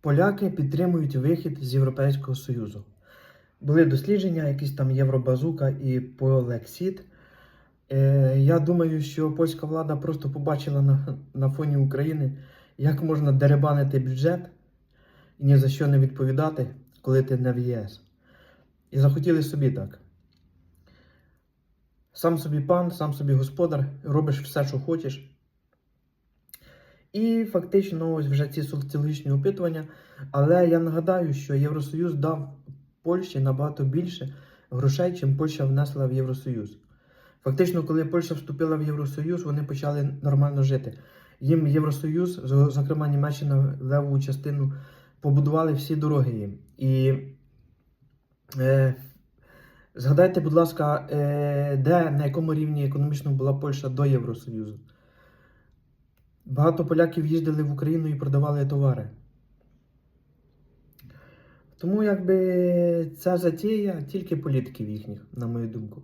поляки підтримують вихід з Європейського Союзу. Були дослідження, якісь там Євробазука і Полексіт. Е, я думаю, що польська влада просто побачила на, на фоні України, як можна деребанити бюджет і ні за що не відповідати, коли ти не в ЄС. І захотіли собі так. Сам собі пан, сам собі господар, робиш все, що хочеш. І фактично ось вже ці соціологічні опитування. Але я нагадаю, що Євросоюз дав Польщі набагато більше грошей, чим Польща внесла в Євросоюз. Фактично, коли Польща вступила в Євросоюз, вони почали нормально жити. Їм Євросоюз, зокрема Німеччина, леву частину побудували всі дороги їм. І е, згадайте, будь ласка, е, де на якому рівні економічно була Польща до Євросоюзу. Багато поляків їздили в Україну і продавали товари. Тому якби ця затія тільки політиків їхніх, на мою думку.